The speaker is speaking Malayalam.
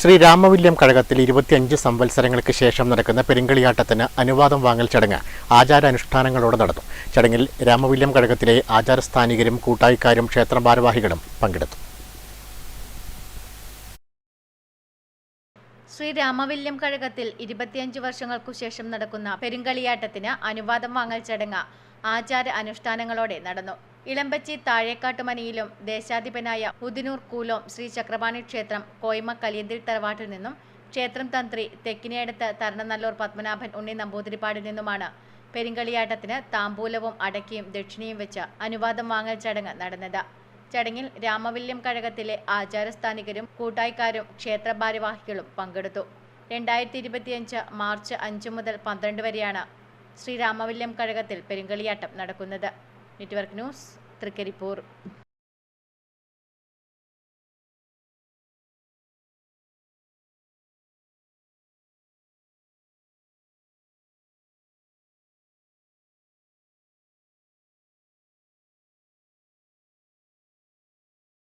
ശ്രീ രാമവില്യം കഴകത്തിൽ ഇരുപത്തിയഞ്ച് സംവത്സരങ്ങൾക്ക് ശേഷം നടക്കുന്ന പെരിങ്കളിയാട്ടത്തിന് അനുവാദം വാങ്ങൽ ചടങ്ങ് ആചാരാനുഷ്ഠാനങ്ങളോടെ നടന്നു. ചടങ്ങിൽ രാമവില്യം കഴകത്തിലെ ആചാരസ്ഥാനികരും കൂട്ടായിക്കാരും ക്ഷേത്ര ഭാരവാഹികളും പങ്കെടുത്തു. ശ്രീ രാമവില്യം കഴകത്തിൽ ഇരുപത്തിയഞ്ച് വർഷങ്ങൾക്കു ശേഷം നടക്കുന്ന പെരുങ്കളിയാട്ടത്തിന് അനുവാദം വാങ്ങൽ ചടങ്ങ് ആചാര അനുഷ്ഠാനങ്ങളോടെ നടന്നു. ഇളമ്പച്ചി താഴേക്കാട്ടുമനയിലും ദേശാധിപനായ ഉദിനൂർ കൂലോം ശ്രീ ചക്രപാണി ക്ഷേത്രം കോയ്മ കലിയന്തിൽ തറവാട്ടിൽ നിന്നും ക്ഷേത്രം തന്ത്രി തെക്കിനെയടുത്ത് തരണനല്ലൂർ പത്മനാഭൻ ഉണ്ണി നമ്പൂതിരിപ്പാടിൽ നിന്നുമാണ് പെരിങ്കളിയാട്ടത്തിന് താമ്പൂലവും അടക്കിയും ദക്ഷിണയും വെച്ച് അനുവാദം വാങ്ങൽ ചടങ്ങ് നടന്നത്. ചടങ്ങിൽ രാമവില്യം കഴകത്തിലെ ആചാരസ്ഥാനികരും കൂട്ടായിക്കാരും ക്ഷേത്ര ഭാരവാഹികളും പങ്കെടുത്തു. രണ്ടായിരത്തി ഇരുപത്തിയഞ്ച് മാർച്ച് അഞ്ച് മുതൽ പന്ത്രണ്ട് വരെയാണ് ശ്രീരാമവില്യം കഴകത്തിൽ പെരുങ്കളിയാട്ടം നടക്കുന്നത്. Network news Trikaripur